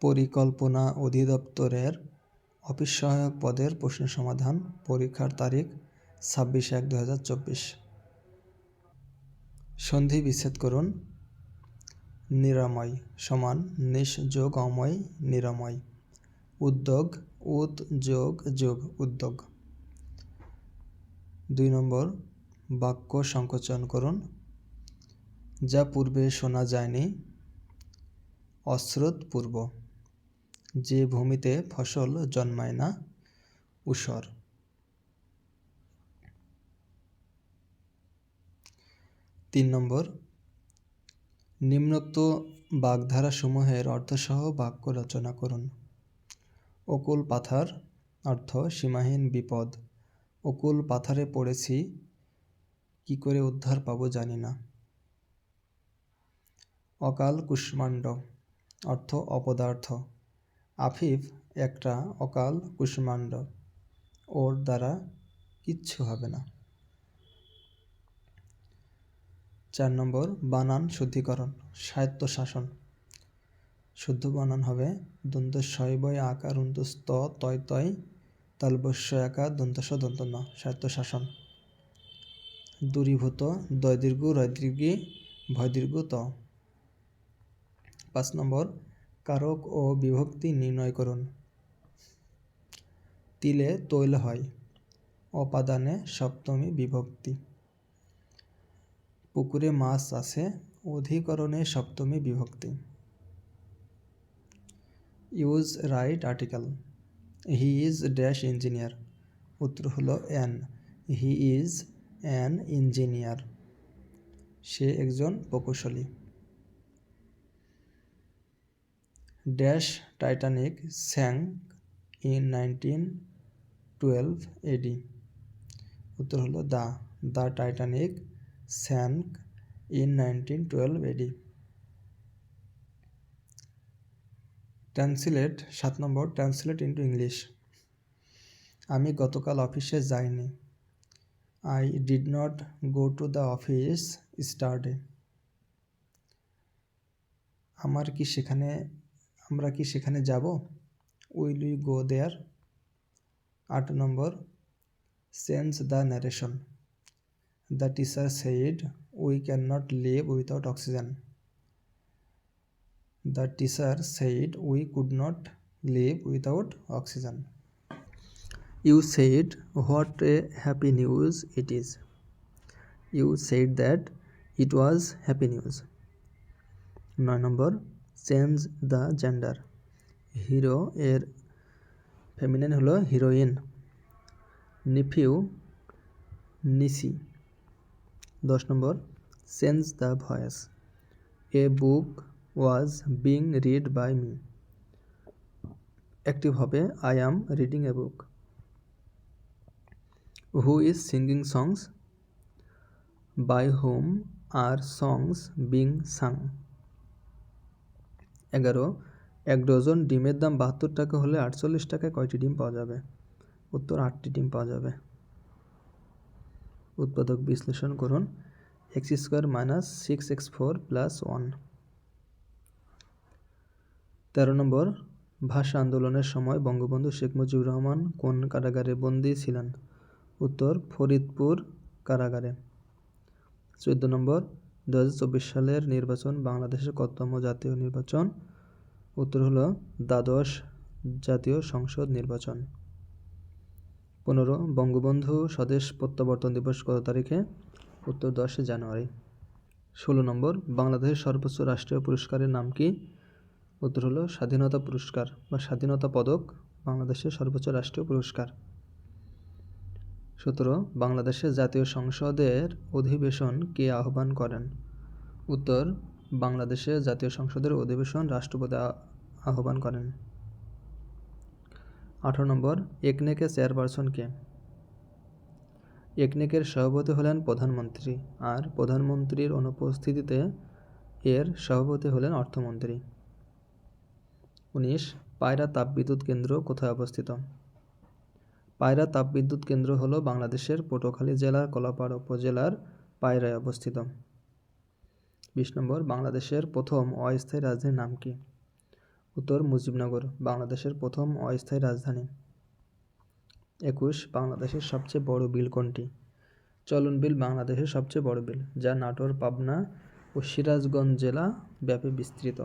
পরিকল্পনা অধিদপ্তরের অফিস সহায়ক পদের প্রশ্ন সমাধান পরীক্ষার তারিখ ছাব্বিশ এক দু হাজার চব্বিশ। সন্ধি বিচ্ছেদ করুন। নিরাময় সমান নিশ যোগ অময় নিরাময়। উদ্যোগ উদ যোগ যোগ, উদ্যোগ। দুই নম্বর বাক্য সংকোচন করুন। যা পূর্বে শোনা যায়নি অস্রোত পূর্ব। যে ভূমিতে ফসল জন্মায় না, উসর। তিন নম্বর, নিম্নোক্ত বাগধারাসমূহের অর্থসহ বাক্য রচনা করুন। অকুল পাথার অর্থ সীমাহীন বিপদ। অকুল পাথারে পড়েছি, কি করে উদ্ধার পাবো জানি না। অকাল কুষ্মাণ্ড অর্থ অপদার্থ। আফিফ একটা অকাল কুষ্মাণ্ড। ওর দ্বারা কিচ্ছু হবে না। চার নম্বর, বানান শুদ্ধিকরণ সাহিত্য শাসন শুদ্ধ বানান হবে দন্ত বয় আকার উন্তস্ত তয় তয় তালবস্য আকার দন্তস দন্ত ন সাহিত্য শাসন দূরীভূত দয় দীর্ঘ রয় দীর্ঘি ভয় দীর্ঘ ত। পাঁচ নম্বর কারক ও বিভক্তি নির্ণয় করুন। তিলে তৈল হয়, অপাদানে সপ্তমী বিভক্তি। পুকুরে মাছ আছে, অধিকরণে সপ্তমী বিভক্তি। Use right article. He is dash engineer. উত্তর হলো an he is an engineer. সে একজন প্রকৌশলী। Dash Titanic sank in nineteen twelve AD. উত্তর হলো the the Titanic sank in nineteen twelve AD. Translate, সাত নম্বর, ট্রান্সলেট ইন্টু ইংলিশ। আমি গতকাল অফিসে যাইনি। I did not go to the office yesterday আমার কি সেখানে আমরা কি সেখানে যাব? Will we go there. আট নম্বর change the narration the teacher said, we can not live without oxygen. The teacher said, we could not live without oxygen. You said what a happy news it is. You said that it was happy news. নয় নম্বর change the gender hero এর feminine হলো heroine nephew niece দশ নম্বর change the voice a book was being read by me active হবে I am reading a book who is singing songs by whom R songs being sung এগারো, এক dozen ডিমের দাম বাহাত্তর টাকা হলে আটচল্লিশ টাকায় কয়টি ডিম পাওয়া যাবে? উত্তর, আটটি ডিম পাওয়া যাবে। উৎপাদক বিশ্লেষণ করুন। X square minus six x four plus one. তেরো নম্বর, ভাষা আন্দোলনের সময় বঙ্গবন্ধু শেখ মুজিবুর রহমান কোন কারাগারে বন্দী ছিলেন? উত্তর, ফরিদপুর কারাগারে। চোদ্দ নম্বর দু হাজার চব্বিশ সালের নির্বাচন বাংলাদেশের কতম জাতীয় নির্বাচন? উত্তর হলো দ্বাদশ জাতীয় সংসদ নির্বাচন। পনেরো, বঙ্গবন্ধু স্বদেশ প্রত্যাবর্তন দিবস কত তারিখে? উত্তর দশে জানুয়ারি। ষোলো নম্বর, বাংলাদেশের সর্বোচ্চ রাষ্ট্রীয় পুরস্কারের নাম কি? উত্তর হলো স্বাধীনতা পুরস্কার বা স্বাধীনতা পদক, বাংলাদেশের সর্বোচ্চ রাষ্ট্রীয় পুরস্কার। সতেরো বাংলাদেশের জাতীয় সংসদের অধিবেশন কে আহ্বান করেন? উত্তর বাংলাদেশের জাতীয় সংসদের অধিবেশন রাষ্ট্রপতি আহ্বান করেন। আঠারো নম্বর একনেকের চেয়ারপারসন কে? একনেকের সভাপতি হলেন প্রধানমন্ত্রী, আর প্রধানমন্ত্রীর অনুপস্থিতিতে এর সভাপতি হলেন অর্থমন্ত্রী। উনিশ, পায়রা তাপবিদ্যুৎ কেন্দ্র কোথায় অবস্থিত? পায়রা তাপবিদ্যুৎ কেন্দ্র হল বাংলাদেশের পটুয়াখালী জেলার কলাপাড়া উপজেলার পায়রায় অবস্থিত। বিশ নম্বর, বাংলাদেশের প্রথম অস্থায়ী রাজধানীর নাম কি? উত্তর, মুজিবনগর, বাংলাদেশের প্রথম অস্থায়ী রাজধানী। একুশ, বাংলাদেশের সবচেয়ে বড় বিল কোনটি? চলন বিল বাংলাদেশের সবচেয়ে বড় বিল, যা নাটোর, পাবনা ও সিরাজগঞ্জ জেলা ব্যাপী বিস্তৃত।